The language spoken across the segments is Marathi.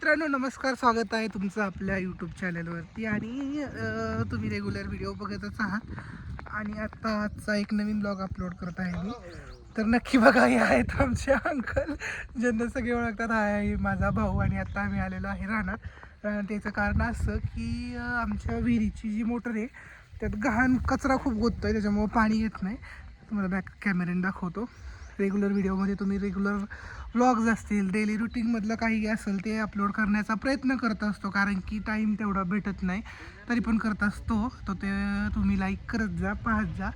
मित्रांनो नमस्कार स्वागत आहे तुमचं आपल्या यूट्यूब चॅनलवरती आणि तुम्ही रेग्युलर व्हिडिओ बघतच आहात. आणि आता आजचा एक नवीन ब्लॉग अपलोड करत आहे मी. तर नक्की बघा हे आहेत आमचे अंकल. ज्यांना सगळे ओळखतात हा आहे माझा भाऊ आणि आत्ता आम्ही आलेलो आहे राहणार त्याचं कारण असं की आमच्या विहिरीची जी मोटर आहे त्यात घाण कचरा खूप गोततो आहे त्याच्यामुळं पाणी येत नाही. तुम्हाला बॅक कॅमेऱ्याने दाखवतो. रेग्युलर व्हिडिओमध्ये तुम्ही रेग्युलर व्लॉग्स असतील डेली रुटीनमधलं काही असेल ते अपलोड करण्याचा प्रयत्न करत असतो. कारण की टाईम तेवढा भेटत नाही तरी पण करत असतो. तो ते तुम्ही लाईक करत जा पाहत जा.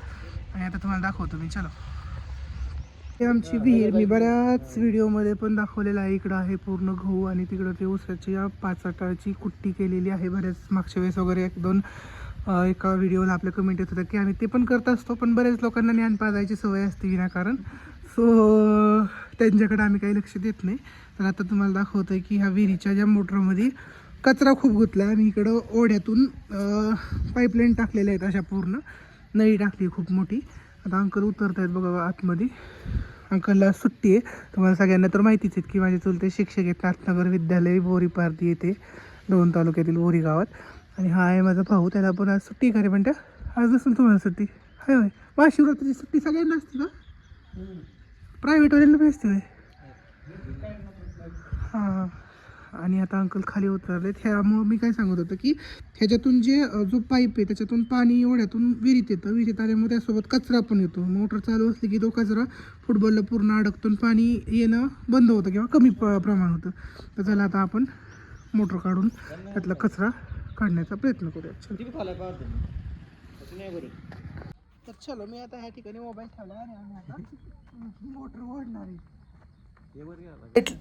आणि आता तुम्हाला दाखवतो मी. चलो. हे आमची विहीर. मी बऱ्याच व्हिडिओमध्ये पण दाखवलेलं आहे. इकडं आहे पूर्ण गहू आणि तिकडं ते ऊसाची पाचाटाची कुट्टी केलेली आहे बऱ्याच मागच्या वेळेस वगैरे एक दोन एका व्हिडिओला आपल्या कमेंट येत होतं की आम्ही ते पण करत असतो. पण बऱ्याच लोकांना ज्ञान पाजायची सवय असते विनाकारण. सो त्यांच्याकडे आम्ही काही लक्ष देत नाही. तर आता तुम्हाला दाखवतं आहे की ह्या विहिरीच्या ज्या मोटरमध्ये कचरा खूप गुतला आहे मी इकडं ओढ्यातून पाईपलाईन टाकलेल्या आहेत अशा पूर्ण. नळी टाकली खूप मोठी. आता अंकल उतरत आहेत बघा आतमध्ये. अंकलला सुट्टी आहे. तुम्हाला सगळ्यांना तर माहितीच आहेत की माझे चुलते शिक्षक आहेत. नाथनगर विद्यालय बोरी पारती येथे दोन तालुक्यातील बोरी गावात. आणि हा आहे माझा भाऊ. त्याला पण आज सुट्टी खरे म्हणते आज नसेल तुम्हाला सुट्टी. हाय होय. महाशिवरात्रीची सुट्टी सगळ्यांना असते का? प्रायव्हेटवाल्यांना असते होय हां. आणि आता अंकल खाली उतरलेत. ह्यामुळं मी काय सांगत होतं की ह्याच्यातून जे जो पाईप आहे त्याच्यातून पाणी एवढ्यातून विहिरीत येतं. विहिरीत आल्यामुळे त्यासोबत कचरा पण येतो. मोटर चालू असली की तो कचरा फुटबॉलला पूर्ण अडकतो आणि पाणी येणं बंद होतं किंवा कमी प प्रमाण होतं. तर चला आता आपण मोटर काढून त्यातला कचरा काढण्याचा प्रयत्न करूया चल. तर चलो मी आता ह्या ठिकाणी मोबाईल ठेवला आणि आम्ही आता मोटर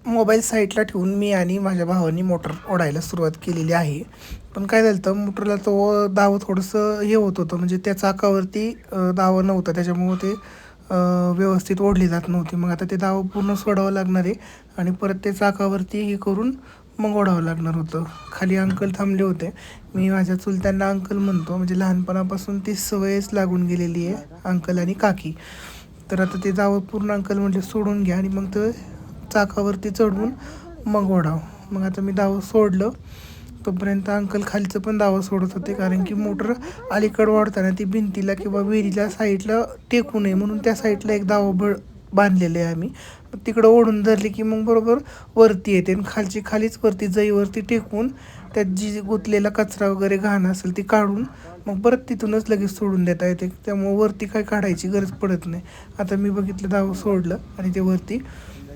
मोबाईल साईडला ठेवून मी आणि माझ्या भावानी मोटर ओढायला सुरुवात केलेली आहे. पण काय झालं होतं मोटरला तो दाव थोडंसं हे होत होतं म्हणजे त्या चाकावरती दाव नव्हतं. त्याच्यामुळं ते व्यवस्थित ओढली जात नव्हती. मग आता ते दाव पूर्ण सोडावं लागणार आहे आणि परत ते चाकावरती हे करून मग ओढावं लागणार होतं. खाली अंकल थांबले होते. मी माझ्या चुलत्यांना अंकल म्हणतो म्हणजे लहानपणापासून ती सवयच लागून गेलेली आहे अंकल आणि काकी. तर आता ते जावं पूर्ण अंकल म्हटले सोडून घ्या आणि मग ते चाकावरती चढवून मग ओढाव. मग आता मी दावं सोडलं. तोपर्यंत अंकल खालचं पण दावं सोडत होते कारण की मोटर अलीकडं वाढताना ती भिंतीला किंवा विहिरीला साईडला टेकू नये म्हणून त्या साईडला एक दावं बळ बांधलेले आहे आम्ही. मग तिकडं ओढून धरली की मग बरोबर वरती येते आणि खालची खालीच वरती जईवरती टेकून त्यात जी गुतलेला कचरा वगैरे घाण असेल ती काढून मग परत तिथूनच लगेच सोडून देता येते. त्यामुळे वरती काय काढायची गरज पडत नाही. आता मी बघितलं दाव सोडलं आणि ते वरती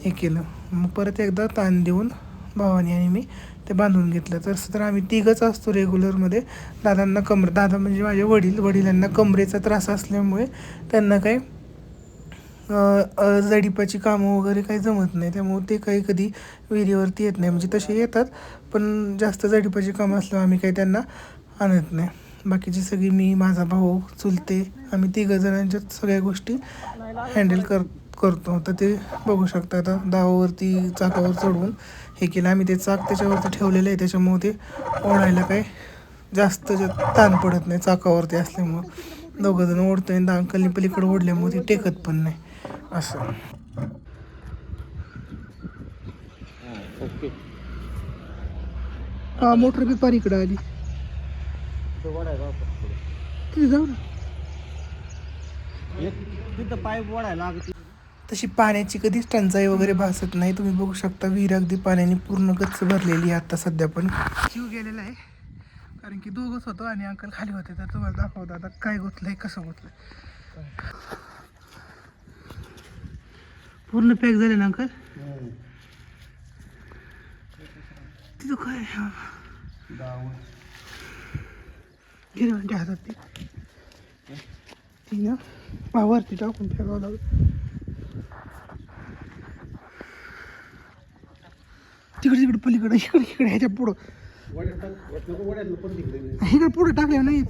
हे केलं. मग परत एकदा ताण देऊन भावानी आणि मी ते बांधून घेतलं. तसं तर आम्ही तिघंच असतो रेग्युलरमध्ये दादांना कमर दादा म्हणजे माझे वडील वडिलांना कमरेचा त्रास असल्यामुळे त्यांना काही जडीपाची कामं वगैरे काही जमत नाही. त्यामुळे ते काही कधी विहिरीवरती येत नाही. म्हणजे तसे येतात पण जास्त जडीपाची कामं असल्यामुळे आम्ही काही त्यांना आणत नाही. बाकीची सगळी मी माझा भाऊ चुलते आम्ही तिघं जणांच्यात सगळ्या गोष्टी हँडल कर करतो. तर ते बघू शकता आता दावावरती चाकावर चढवून हे केलं. आम्ही ते चाक त्याच्यावरती ठेवलेलं आहे. त्याच्यामुळे ते ओढायला काय जास्त जे ताण पडत नाही चाकावरती असल्यामुळं. दोघं जण ओढतोय आणि अंकलनी पलीकडे ओढल्यामुळे ती टेकत पण नाही. असं. हा मोटर बी पार इकडं आली. तिथे जाऊ ना. तिथं पाईप ओढायला लागते. तशी पाण्याची कधीच टंचाई वगैरे भासत नाही. तुम्ही बघू शकता विहीर अगदी पाण्याने पूर्ण गच्च भरलेली आहे आता सध्या पण. जीव गेलेला आहे. कारण की दोघंच होतो आणि अंकल खाली होते. तर तुम्हाला दाखवतो आता काय गुतलंय कसं गुतलंय. पूर्ण पॅक झाले ना अंकल? तिथं काय त्या हातात ती. ती ना पावरती टाकून फेकावं लागेल. तिकडे तिकडे पलीकडे इकडे इकडे ह्याच्या पुढं. इकडे पुढं टाकल्या नाही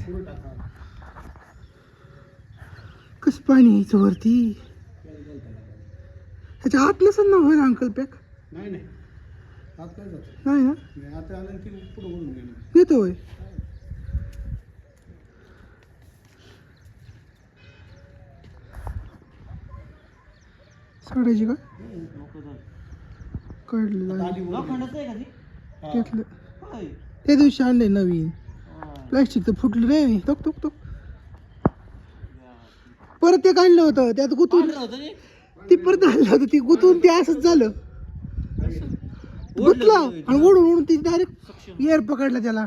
कसं पाणी यायचं वरती? ह्याच्या हात नसेल ना होईल अंकल पॅक? नाही आत ना? आता येतो होय सोडायची का? काढलेलं आहे लोखंडाचं आहे का ती घेतलं त्या दिवशी आणले नवीन. प्लॅस्टिक तर फुटलं रे टोक टोक टोक परत ते काढलं होतं. त्यात गुतून ती? परत आणलं होतं. ती गुतून ते असंच झालं. गुतलं. आणि ओढून ओढून ती डायरेक्ट एअर पकडला त्याला.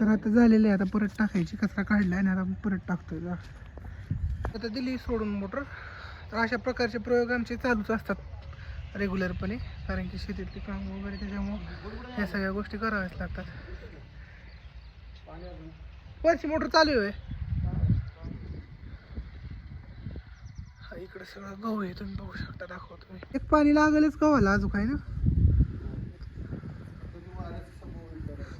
तर आता झालेलं आहे. आता परत टाकायची. कचरा काढलाय आणि आता परत टाकतोय. आता दिली सोडून मोटर. तर अशा प्रकारचे प्रयोग आमचे चालूच असतात रेग्युलरपणे कारण की शेतीतली काम वगैरे त्याच्यामुळं या सगळ्या गोष्टी कराव्याच लागतात. वरची मोटर चालू आहे हा इकडे सगळं गहू आहे तुम्ही बघू शकता दाखवतो एक पाणी लागेलच गव्हाला अजून काय ना?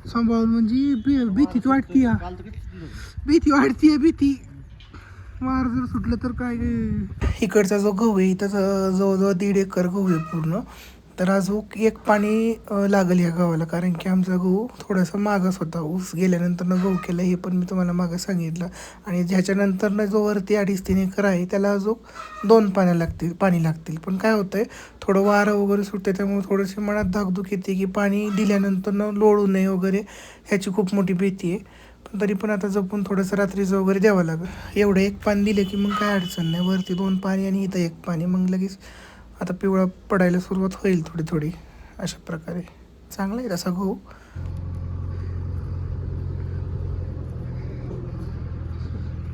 सांभाळून म्हणजे भी- भीतीच वाटती भीती वाढतीये भीती. वार जर सुटलं तर काय इकडचा जो गहू आहे त्याचा जवळजवळ दीड एकर गहू आहे पूर्ण. तर अजून एक पाणी अं, लागेल या गव्हाला कारण की आमचा गहू थोडासा मागास होता. ऊस गेल्यानंतरनं गहू केला हे पण मी तुम्हाला मागं सांगितलं. आणि ज्याच्यानंतरनं जो वरती अडीच तीन एकर आहे त्याला अजून दोन पाण्या लागतील पाणी लागतील. पण काय होतंय थोडं वारं वगैरे सुटते त्यामुळे थोडीशी मनात धाकधूक येते की पाणी दिल्यानंतरनं लोळू नये वगैरे ह्याची खूप मोठी भीती आहे. पण तरी पण आता जपून थोडंसं रात्रीचं वगैरे द्यावं लागेल. एवढं एक पाणी दिलं की मग काय अडचण नाही. वरती दोन पाणी आणि इथं एक पाणी मग लगेच आता पिवळा पडायला सुरुवात होईल थोडी थोडी. अशा प्रकारे. चांगला आहे तसा गहू.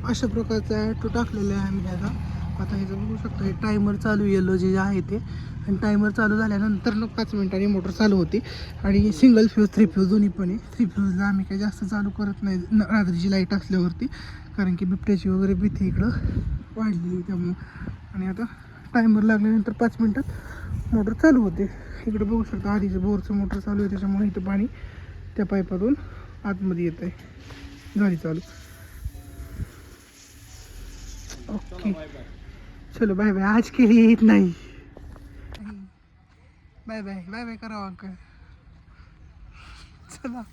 अशा प्रकारचा ॲटो टाकलेला आहे आम्ही आता. आता हे बघू शकतो हे टायमर चालू येलो जे आहे ते. आणि टायमर चालू झाल्यानंतर मग पाच मिनिटांनी मोटर चालू होती. आणि सिंगल फ्यूज थ्री फ्यूज दोन्ही पण आहे. थ्री फ्यूजला आम्ही काही जास्त चालू करत नाही. न- रात्रीची लाइट असल्यावरती. कारण की बिबट्याची वगैरे भीती इकडं वाढलेली त्यामुळं. आणि आता टायमर लागल्यानंतर पाच मिनटात मोटर चालू होते. इकडे बघू शकता आधीचं बोरचं मोटर चालू आहे. त्याच्यामुळे इथं पाणी त्या पाईपातून आतमध्ये येत आहे. झाली चालू. ओके. चलो बाय बाय आज के लिए इतना ही। बाय बाय बाय बाय करा अंकल चला.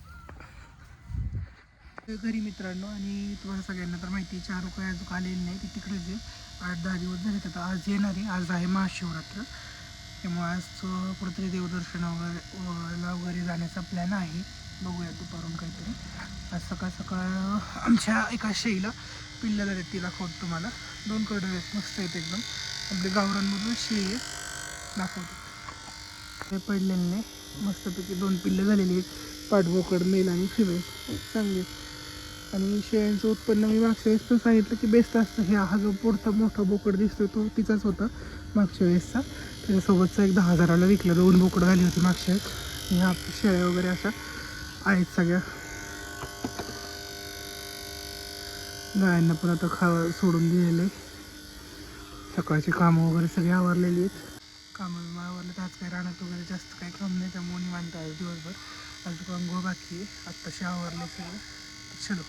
घरी मित्रांनो आणि तुम्हाला सगळ्यांना तर माहिती आहे, चार रुपये अजून आलेली नाही ती तिकडेच आहे आठ दहा दिवस झाले तर आज येणार आहे. आज आहे महाशिवरात्र. त्यामुळे आज कुठेतरी देवदर्शन वगैरे ला वगैरे जाण्याचा प्लॅन आहे. बघूया दुपारून काहीतरी. आज सकाळ सकाळ आमच्या एका शैला पिल्लं आहेत ती दाखवतो तुम्हाला. दोन करडे आहेत मस्त आहेत एकदम. आपले गावरांमधून शेळी आहे दाखवतो. ते पडलेले नाही. मस्तपैकी दोन पिल्लं झालेली आहेत. पाठबोकड मेल आणि फिमेल चांगली आहेत. आणि शेळ्यांचं उत्पन्न मी मागच्या वेळेस पण सांगितलं की बेस्ट असतं. हे हा जो पुढचा मोठा बोकड दिसतो तो तिचाच होता मागच्या वेळेसचा. त्याच्यासोबतचा एक दहा हजाराला विकला. दोन बोकड झाली होती मागच्या वेळेस. ह्या शेळ्या वगैरे अशा आहेत सगळ्या. गायांना पण आता खा सोडून दिलेलं. आहे सकाळची कामं वगैरे सगळी आवरलेली आहेत. कामं आवरले तर आज काही राहण्यात वगैरे जास्त काही काम नाही त्यामुळे निवांत आहे दिवसभर. अजून अंघोळ बाकी आहे. आत्ताशी आवरले सगळं. चलो.